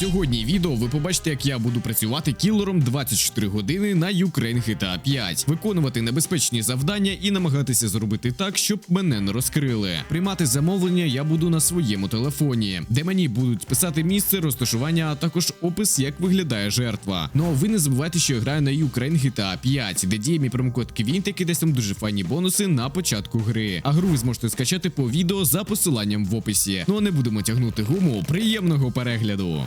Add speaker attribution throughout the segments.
Speaker 1: Сьогодні відео ви побачите, як я буду працювати кілером 24 години на Ukraine GTA 5, виконувати небезпечні завдання і намагатися зробити так, щоб мене не розкрили. Приймати замовлення я буду на своєму телефоні, де мені будуть писати місце розташування, а також опис, як виглядає жертва. Ну а ви не забувайте, що я граю на Ukraine GTA 5, де діє мій промокод Квінт, який дасть вам дуже файні бонуси на початку гри. А гру ви зможете скачати по відео за посиланням в описі. Ну а не будемо тягнути гуму. Приємного перегляду.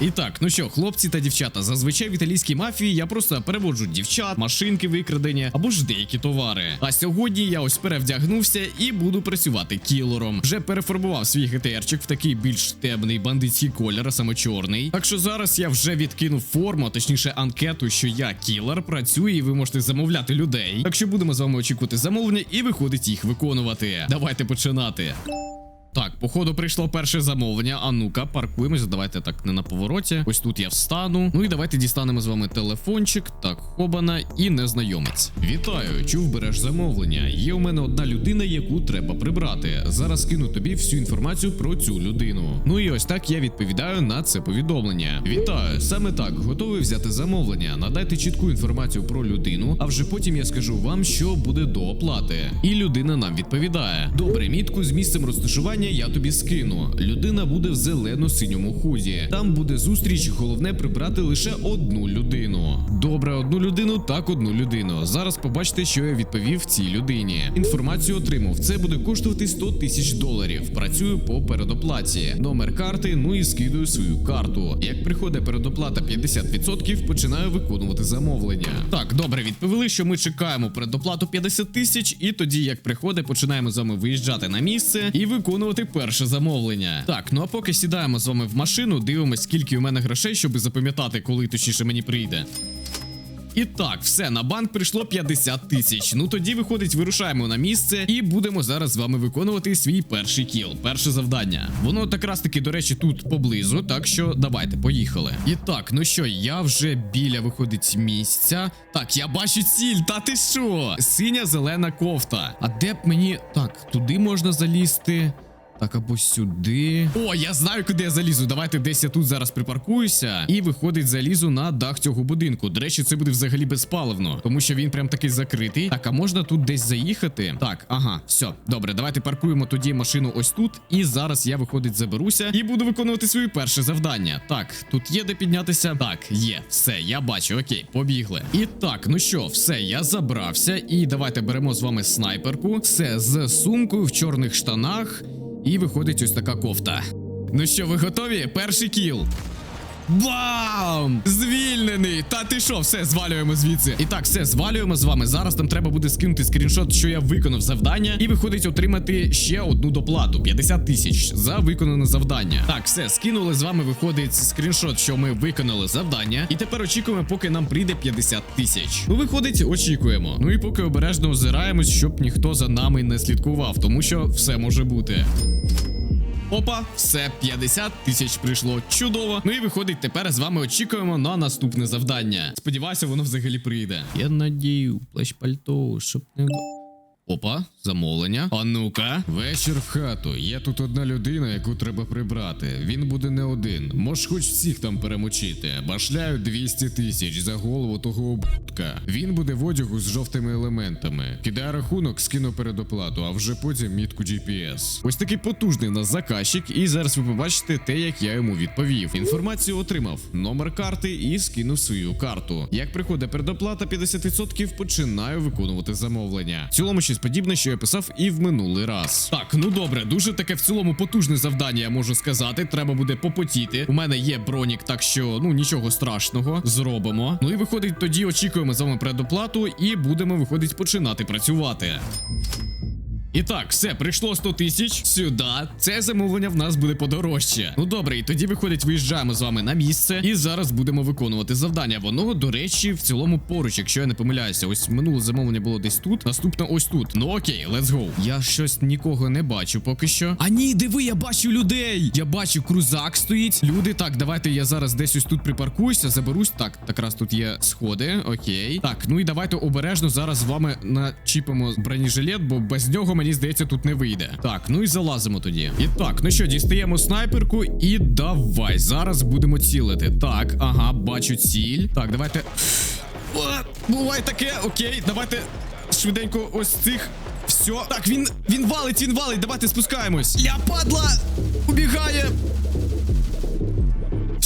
Speaker 1: І так, ну що, хлопці та дівчата, зазвичай в італійській мафії я просто переводжу дівчат, машинки викрадені або ж деякі товари. А сьогодні я ось перевдягнувся і буду працювати кілером. Вже перефарбував свій ГТРчик в такий більш темний бандитський колір, а саме чорний. Так що зараз я вже відкинув форму, а точніше анкету, що я кілер, працюю, і ви можете замовляти людей. Так що будемо з вами очікувати замовлення і виходить їх виконувати. Давайте починати. Так, походу прийшло перше замовлення. А ну-ка, паркуємося. Давайте так не на повороті. Ось тут я встану. Ну і давайте дістанемо з вами телефончик. Так, хобана і незнайомець. Вітаю, чув, береш замовлення. Є у мене одна людина, яку треба прибрати. Зараз скину тобі всю інформацію про цю людину. Ну і ось так я відповідаю на це повідомлення. Вітаю, саме так, готовий взяти замовлення. Надайте чітку інформацію про людину, а вже потім я скажу вам, що буде до оплати. І людина нам відповідає: Добре, мітку з місцем розташування я тобі скину. Людина буде в зелено-синьому худі. Там буде зустріч. Головне прибрати лише одну людину. Добре, одну людину, так одну людину. Зараз побачите, що я відповів цій людині. Інформацію отримав. Це буде коштувати 100 тисяч доларів. Працюю по передоплаті. Номер карти, ну і скидую свою карту. Як приходить передоплата 50%, починаю виконувати замовлення. Так, добре, відповіли, що ми чекаємо передоплату 50 тисяч, і тоді, як приходить, починаємо з вами виїжджати на місце і виконувати перше замовлення. Так, ну а поки сідаємо з вами в машину, дивимось, скільки у мене грошей, щоб запам'ятати, коли точніше мені прийде. І так, все, на банк прийшло 50 тисяч. Ну тоді виходить, вирушаємо на місце і будемо зараз з вами виконувати свій перший кіл, перше завдання. Воно якраз таки, до речі, тут поблизу, так що давайте, поїхали. І так, ну що, я вже біля виходить місця. Так, я бачу ціль, та ти що? Синя зелена кофта. А де б мені. Так, туди можна залізти. Так, або сюди. О, я знаю, куди я залізу. Давайте десь я тут зараз припаркуюся. І виходить, залізу на дах цього будинку. До речі, це буде взагалі безпаливно, тому що він прям такий закритий. Так, а можна тут десь заїхати? Так, ага, все, добре, давайте паркуємо тоді машину ось тут. І зараз я виходить, заберуся і буду виконувати своє перше завдання. Так, тут є де піднятися. Так, є, все, я бачу. Окей, побігли. І так, ну що, все, я забрався. І давайте беремо з вами снайперку. Все з сумкою в чорних штанах. І виходить ось така кофта. Ну що, ви готові? Перший кіл. Бам! Звільнений! Та ти що, все, звалюємо звідси. І так, все, звалюємо з вами. Зараз там треба буде скинути скріншот, що я виконав завдання, і виходить отримати ще одну доплату 50 тисяч за виконане завдання. Так, все, скинули з вами. Виходить скріншот, що ми виконали завдання. І тепер очікуємо, поки нам прийде 50 тисяч. Ну, виходить, очікуємо. Ну і поки обережно озираємось, щоб ніхто за нами не слідкував, тому що все може бути. Опа, все, 50 тисяч прийшло. Чудово. Ну і виходить, тепер з вами очікуємо на наступне завдання. Сподіваюся, воно взагалі прийде. Я надію, плащ пальто, щоб не. Опа, замовлення. А ну-ка.
Speaker 2: Вечір в хату. Є тут одна людина, яку треба прибрати. Він буде не один. Можеш хоч всіх там перемочити. Башляю 200 тисяч за голову того обутка. Він буде в одягу з жовтими елементами. Кидає рахунок, скину передоплату, а вже потім мітку GPS.
Speaker 1: Ось такий потужний у нас заказчик, і зараз ви побачите те, як я йому відповів. Інформацію отримав, номер карти і скинув свою карту. Як приходить передоплата 50%, починаю виконувати замовлення. В цілому щось подібне, що я писав і в минулий раз. Так, ну добре, дуже таке в цілому потужне завдання, я можу сказати. Треба буде попотіти. У мене є бронік, так що ну нічого страшного. Зробимо. Ну і виходить, тоді очікуємо з вами предоплату і будемо виходить починати працювати. І так, все, прийшло 100 тисяч сюди. Це замовлення в нас буде подорожче. Ну добре, і тоді виходить, виїжджаємо з вами на місце. І зараз будемо виконувати завдання. Воно, до речі, в цілому поруч, якщо я не помиляюся. Ось минуле замовлення було десь тут. Наступне ось тут. Ну окей, let's go. Я щось нікого не бачу поки що. А ні, диви, я бачу людей. Я бачу, крузак стоїть. Люди, так, давайте я зараз десь ось тут припаркуюся, заберусь. Так, якраз тут є сходи. Окей. Так, ну і давайте обережно зараз з вами начіпимо бронежилет, бо без нього мені здається, тут не вийде. Так, ну і залазимо тоді. І так, ну що, дістаємо снайперку і давай. Зараз будемо цілити. Так, ага, бачу ціль. Так, давайте. О, буває таке, окей, давайте швиденько ось цих. Все. Так, він він валить, він валить. Давайте спускаємось. Я падла! Убігає!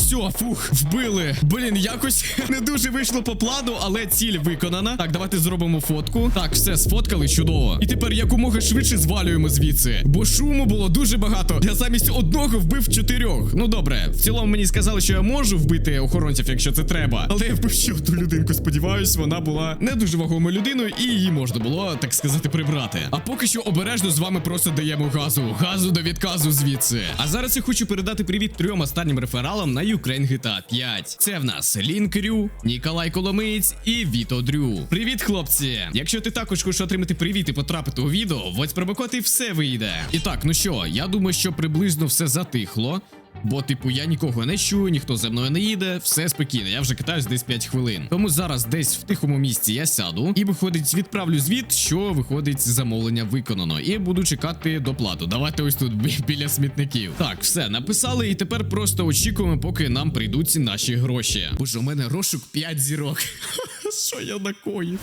Speaker 1: Все, фух, вбили. Блін, якось не дуже вийшло по плану, але ціль виконана. Так, давайте зробимо фотку. Так, все, сфоткали, чудово. І тепер якомога швидше звалюємо звідси. Бо шуму було дуже багато. Я замість одного вбив чотирьох. Ну добре, в цілому мені сказали, що я можу вбити охоронців, якщо це треба. Але я вбив ще одну людинку. Сподіваюсь, вона була не дуже вагомою людиною, і її можна було, так сказати, прибрати. А поки що обережно з вами просто даємо газу. Газу до відказу звідси. А зараз я хочу передати привіт трьом останнім рефералам на Ukraine GTA 5. Це в нас Лінкрю, Ніколай Коломиєць і Віто Дрю. Привіт, хлопці! Якщо ти також хочеш отримати привіт і потрапити у відео, вводь промокод і все вийде. І так, ну що, я думаю, що приблизно все затихло. Бо, типу, я нікого не чую, ніхто за мною не їде, все спокійно, я вже катаюсь десь 5 хвилин. Тому зараз десь в тихому місці я сяду і виходить, відправлю звіт, що виходить замовлення виконано, і буду чекати доплату. Давайте ось тут бі- біля смітників. Так, все написали, і тепер просто очікуємо, поки нам прийдуть наші гроші. Боже, у мене розшук 5 зірок. Що я накоїв?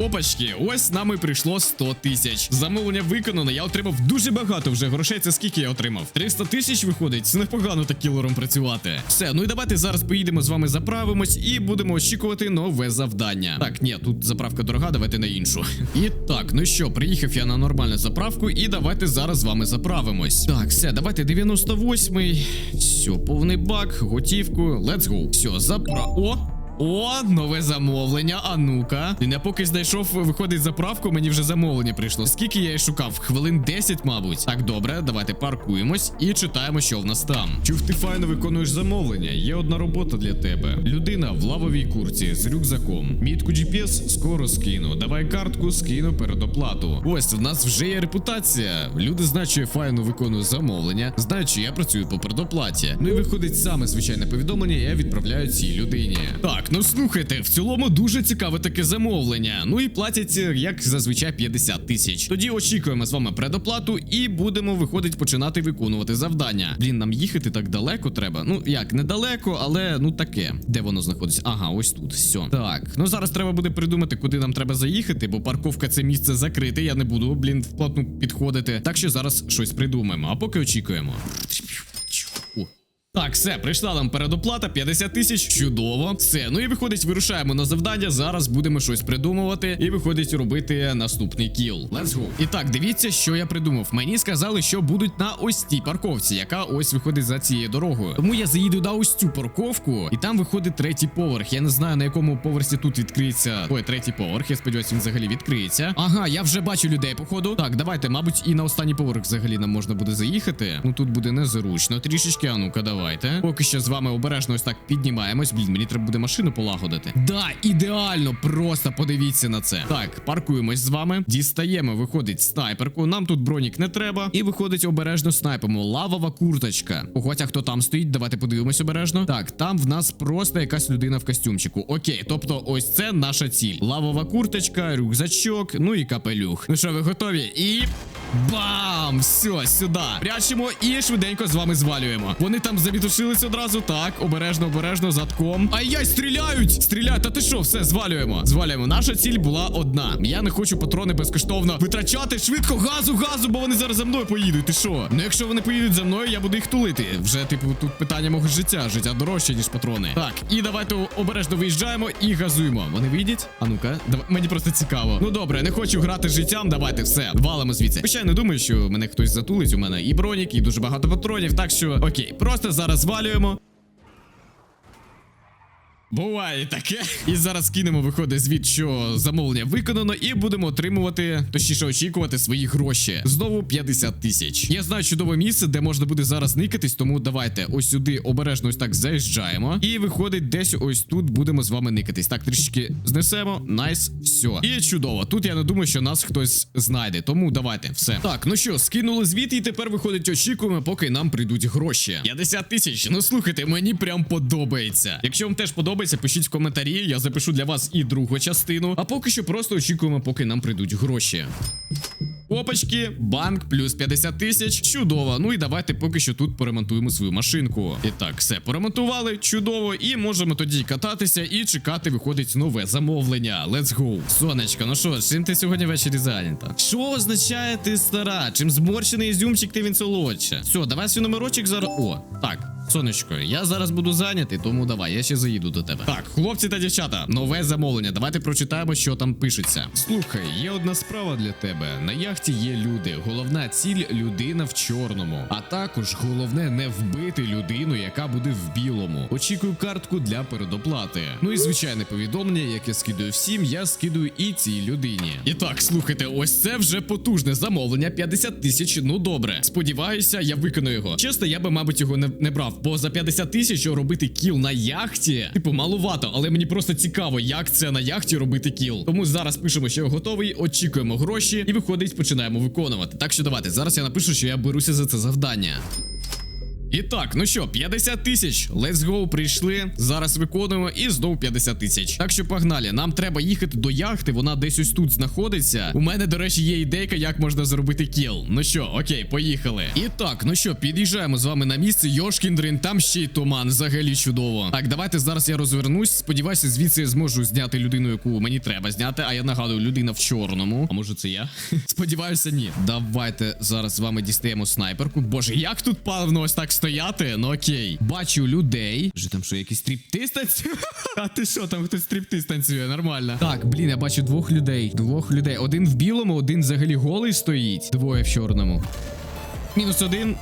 Speaker 1: Опачки, ось нами прийшло 100 тисяч. Замовлення виконано. Я отримав дуже багато вже грошей. Це скільки я отримав? 300 тисяч виходить. Це непогано так кілером працювати. Все, ну і давайте зараз поїдемо з вами заправимось і будемо очікувати нове завдання. Так, ні, тут заправка дорога, давайте на іншу. І так, ну що, приїхав я на нормальну заправку, і давайте зараз з вами заправимось. Так, все, давайте 98-й. Все, повний бак, готівку. Let's go. Все, запра. О! О, нове замовлення. А ну-ка. Не поки знайшов, виходить заправку, мені вже замовлення прийшло. Скільки я і шукав? Хвилин 10, мабуть. Так, добре, давайте паркуємось і читаємо, що в нас там. Чув, ти файно виконуєш замовлення. Є одна робота для тебе. Людина в лавовій курці з рюкзаком. Мітку GPS скоро скину. Давай картку, скину передоплату. Ось в нас вже є репутація. Люди знають, що я файно виконую замовлення, знають, що я працюю по передоплаті. Ну і виходить саме звичайне повідомлення, я відправляю цій людині. Так, ну слухайте, в цілому дуже цікаве таке замовлення. Ну і платять, е, як зазвичай, 50 тисяч. Тоді очікуємо з вами предоплату і будемо виходить починати виконувати завдання. Блін, нам їхати так далеко треба. Ну як, недалеко, але ну таке. Де воно знаходиться? Ага, ось тут. Все. Так, ну зараз треба буде придумати, куди нам треба заїхати, бо парковка це місце закрите. Я не буду, блін, вплотну підходити. Так що зараз щось придумаємо. А поки очікуємо. Так, все, прийшла нам передоплата 50 тисяч. Чудово. Все. Ну і виходить, вирушаємо на завдання. Зараз будемо щось придумувати. І виходить робити наступний кіл. Let's go. І так, дивіться, що я придумав. Мені сказали, що будуть на ось цій парковці, яка ось виходить за цією дорогою. Тому я заїду на ось цю парковку, і там виходить третій поверх. Я не знаю на якому поверсі тут відкриється. Ой, третій поверх. Я сподіваюся, він взагалі відкриється. Ага, я вже бачу людей, походу. Так, давайте, мабуть, і на останній поверх взагалі нам можна буде заїхати. Ну тут буде незручно. Трішечки, а ну-ка, давайте. Поки що з вами обережно ось так піднімаємось. Блін, мені треба буде машину полагодити. Да, ідеально, просто подивіться на це. Так, паркуємось з вами. Дістаємо, виходить снайперку. Нам тут бронік не треба. І виходить обережно снайпимо. Лавова курточка. Хоча хто там стоїть, давайте подивимось обережно. Так, там в нас просто якась людина в костюмчику. Окей, тобто ось це наша ціль. Лавова курточка, рюкзачок, ну і капелюх. Ну що, ви готові? І. Бам! Все, сюди. Прячемо і швиденько з вами звалюємо. Вони там завітушились одразу. Так, обережно, обережно, задком. Ай-яй, стріляють! Стріляють, та ти що, все, звалюємо. Звалюємо. Наша ціль була одна. Я не хочу патрони безкоштовно витрачати швидко газу, газу, бо вони зараз за мною поїдуть. Ти що? Ну якщо вони поїдуть за мною, я буду їх тулити. Вже, типу, тут питання мого життя. Життя дорожче, ніж патрони. Так, і давайте обережно виїжджаємо і газуємо. Вони вийдуть? А ну-ка, давай, мені просто цікаво. Ну добре, не хочу грати з життям. Давайте все, валимо звідси. Хоча я не думаю, що мене хтось затулить. У мене і бронік, і дуже багато патронів. Так що окей, просто зараз звалюємо. Буває таке. І зараз кинемо, виходить звіт, що замовлення виконано, і будемо отримувати, точніше очікувати свої гроші. Знову 50 тисяч. Я знаю чудове місце, де можна буде зараз никатись, тому давайте ось сюди обережно ось так заїжджаємо. І виходить, десь ось тут будемо з вами никатись. Так, трішечки знесемо. Найс, все. І чудово. Тут я не думаю, що нас хтось знайде. Тому давайте, все. Так, ну що, скинули звіт, і тепер виходить, очікуємо, поки нам прийдуть гроші. 50 тисяч. Ну слухайте, мені прям подобається. Якщо вам теж подобається. Подобається, пишіть в коментарі. Я запишу для вас і другу частину. А поки що просто очікуємо, поки нам прийдуть гроші. Опачки, банк плюс 50 тисяч. Чудово. Ну і давайте поки що тут поремонтуємо свою машинку. І так, все поремонтували, чудово. І можемо тоді кататися і чекати, виходить нове замовлення. Let's go. Сонечко, ну що, чим ти сьогодні ввечері зайнята? Що означає ти стара? Чим зморщений ізюмчик, ти він солодше. Все, давай свій номерочок зараз. О, так. Сонечко, я зараз буду зайнятий, тому давай, я ще заїду до тебе. Так, хлопці та дівчата, нове замовлення. Давайте прочитаємо, що там пишеться. Слухай, є одна справа для тебе. На яхті є люди. Головна ціль людина в чорному. А також головне не вбити людину, яка буде в білому. Очікую картку для передоплати. Ну і звичайне повідомлення, яке скидую всім, я скидую і цій людині. І так, слухайте, ось це вже потужне замовлення. 50 тисяч. Ну добре. Сподіваюся, я виконую його. Чесно, я би, мабуть, його не, не брав, бо за 50 тисяч робити кіл на яхті, типу, малувато, але мені просто цікаво, як це на яхті робити кіл. Тому зараз пишемо, що я готовий, очікуємо гроші, і виходить, починаємо виконувати. Так що давайте, зараз я напишу, що я беруся за це завдання. І так, ну що, 50 тисяч. Let's go, прийшли. Зараз виконуємо і знову 50 тисяч. Так що погнали. Нам треба їхати до яхти. Вона десь ось тут знаходиться. У мене, до речі, є ідейка, як можна зробити кіл. Ну що, окей, поїхали. І так, ну що, під'їжджаємо з вами на місце. Йошкіндрин, там ще й туман. Взагалі чудово. Так, давайте зараз я розвернусь. Сподіваюся, звідси я зможу зняти людину, яку мені треба зняти. А я нагадую, людина в чорному. А може це я? Сподіваюся, ні. Давайте зараз з вами дістаємо снайперку. Боже, як тут павно ось так стояти? Ну окей. Бачу людей. Вже там що, якийсь стріптиз танцює? А ти що, там хтось стріптиз танцює? Нормально. Так, блін, я бачу двох людей. Двох людей. Один в білому, один взагалі голий стоїть. Двоє в чорному. Мінус один.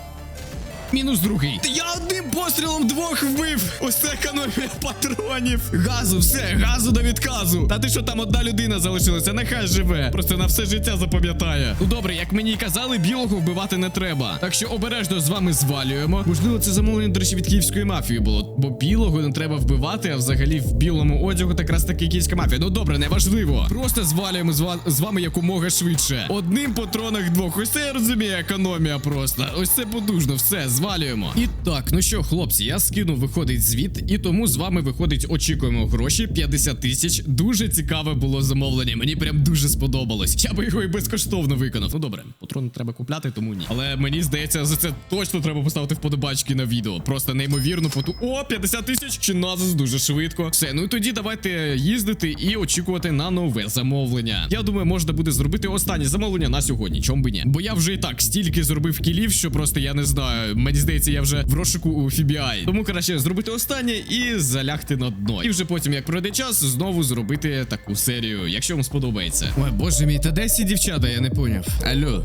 Speaker 1: Мінус другий. Я одним пострілом двох вбив. Ось це економія патронів. Газу, все, газу до відказу. Та ти що там одна людина залишилася? Нехай живе. Просто на все життя запам'ятає. Ну добре, як мені й казали, білого вбивати не треба. Так що обережно з вами звалюємо. Можливо, це замовлення, до речі, від київської мафії було. Бо білого не треба вбивати, а взагалі в білому одягу якраз таки київська мафія. Ну добре, неважливо. Просто звалюємо з, ва- з вами якомога швидше. Одним патронах двох. Ось це я розумію, економія просто. Ось це подужно, все, звалюємо. І так, ну що, хлопці, я скинув, виходить звіт, і тому з вами виходить, очікуємо гроші 50 тисяч. Дуже цікаве було замовлення. Мені прям дуже сподобалось. Я би його і безкоштовно виконав. Ну добре, патрони треба купляти, тому ні. Але мені здається, за це точно треба поставити вподобачки на відео. Просто неймовірно поту. О, 50 тисяч чи назис дуже швидко. Все, ну і тоді давайте їздити і очікувати на нове замовлення. Я думаю, можна буде зробити останнє замовлення на сьогодні. Чом би ні? Бо я вже і так стільки зробив кілів, що просто я не знаю. Мені здається, я вже в розшуку у FBI. Тому краще зробити останнє і залягти на дно. І вже потім, як пройде час, знову зробити таку серію, якщо вам сподобається. Ой, боже мій, та де ці дівчата, я не поняв. Алло.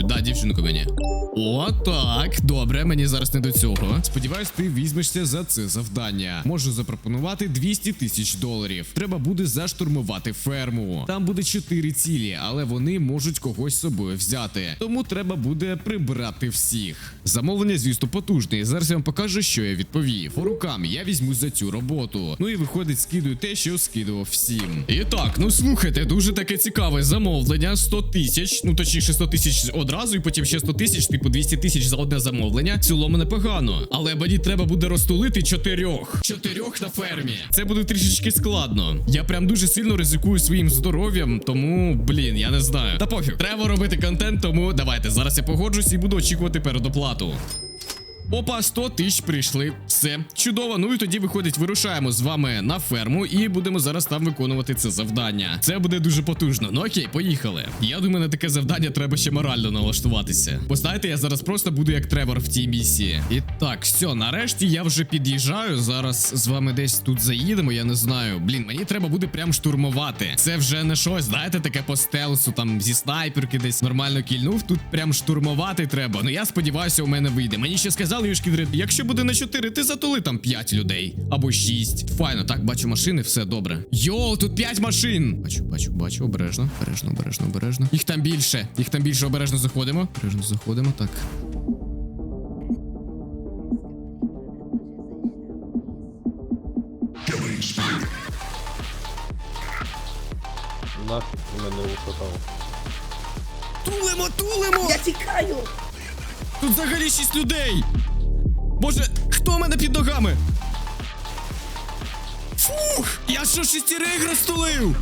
Speaker 1: Да, дівчинку мені. О, так, добре, мені зараз не до цього. Сподіваюсь, ти візьмешся за це завдання. Можу запропонувати 200 тисяч доларів. Треба буде заштурмувати ферму. Там буде 4 цілі, але вони можуть когось з собою взяти. Тому треба буде прибрати всіх. Замовлення, звісно, потужне. Зараз я вам покажу, що я відповів. По рукам я візьму за цю роботу. Ну і виходить, скидую те, що скидував всім. І так, ну слухайте, дуже таке цікаве замовлення. 100 тисяч, ну точніше 100 тисяч одразу, і потім ще 100 тисяч, типу 200 тисяч за одне замовлення. В цілому непогано. Але мені треба буде розтулити чотирьох. Чотирьох на фермі. Це буде трішечки складно. Я прям дуже сильно ризикую своїм здоров'ям, тому, блін, я не знаю. Та пофіг, треба робити контент, тому давайте. Зараз я погоджусь і буду очікувати передоплату. Опа, 100 тисяч прийшли. Все чудово. Ну і тоді виходить, вирушаємо з вами на ферму і будемо зараз там виконувати це завдання. Це буде дуже потужно. Ну окей, поїхали. Я думаю, на таке завдання треба ще морально налаштуватися. Бо знаєте, я зараз просто буду як Тревор в тій місії. І так, все, нарешті я вже під'їжджаю. Зараз з вами десь тут заїдемо. Я не знаю. Блін, мені треба буде прям штурмувати. Це вже не щось, знаєте, таке по стелсу, там зі снайперки десь нормально кільнув. Тут прям штурмувати треба. Ну я сподіваюся, у мене вийде. Мені ще сказали, Юшкідрит, якщо буде на 4, ти затули там 5 людей або 6. Файно, так, бачу машини, все добре. Йоу, тут 5 машин. Бачу, бачу, бачу, обережно, обережно, обережно, обережно. Їх там більше. Їх там більше обережно заходимо. Обережно заходимо, так.
Speaker 3: Нафіг мене ушатав.
Speaker 1: Тулимо, тулимо!
Speaker 4: Я тікаю!
Speaker 1: Тут взагалі шість людей. Боже, хто в мене під ногами? Фух! Я що шестерих розтулив?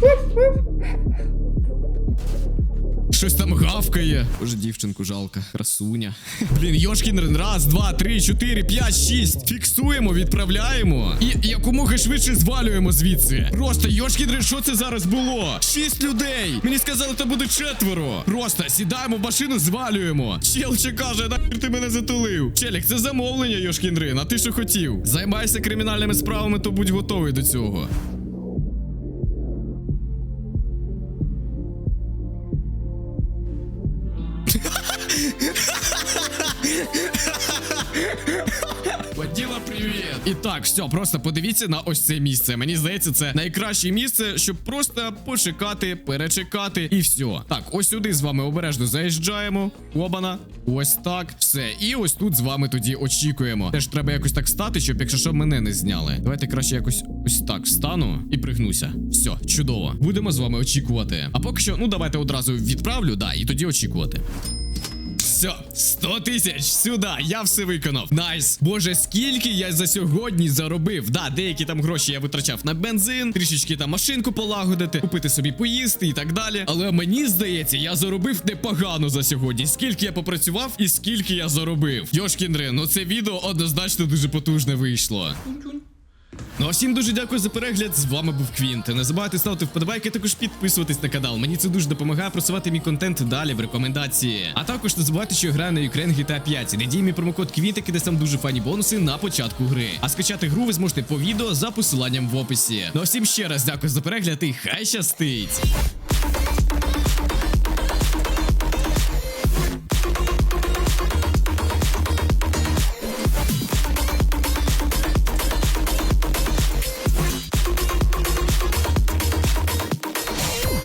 Speaker 1: Щось там гавкає. Боже, дівчинку жалко, красуня. Блін, Йошкін, раз, два, три, чотири, п'ять, шість. Фіксуємо, відправляємо. І якомога швидше звалюємо звідси. Просто Йошкін, що це зараз було? Шість людей. Мені сказали, то буде четверо. Просто сідаємо в машину, звалюємо. Челче каже, нахер ти мене затулив. Челік, це замовлення, Йошкіндрин. А ти що хотів? Займайся кримінальними справами, то будь готовий до цього. І так, все, просто подивіться на ось це місце. Мені здається, це найкраще місце, щоб просто почекати, перечекати і все. Так, ось сюди з вами обережно заїжджаємо. Обана. Ось так. Все. І ось тут з вами тоді очікуємо. Теж треба якось так стати, щоб якщо що мене не зняли. Давайте краще якось ось так встану і пригнуся. Все, чудово. Будемо з вами очікувати. А поки що, ну давайте одразу відправлю, да, і тоді очікувати. Все, 100 тисяч сюди, я все виконав. Найс. Боже, скільки я за сьогодні заробив. Да, деякі там гроші я витрачав на бензин, трішечки там машинку полагодити, купити собі поїсти і так далі. Але мені здається, я заробив непогано за сьогодні. Скільки я попрацював і скільки я заробив. Йошкінре, ну це відео однозначно дуже потужне вийшло. Ну а всім дуже дякую за перегляд. З вами був Квінт. Не забувайте ставити вподобайки, також підписуватись на канал. Мені це дуже допомагає просувати мій контент далі в рекомендації. А також не забувайте, що я граю на Ukraine GTA 5. Не дій мій промокод Квінт, де там дуже фані бонуси на початку гри. А скачати гру ви зможете по відео за посиланням в описі. Ну а всім ще раз дякую за перегляд і хай щастить!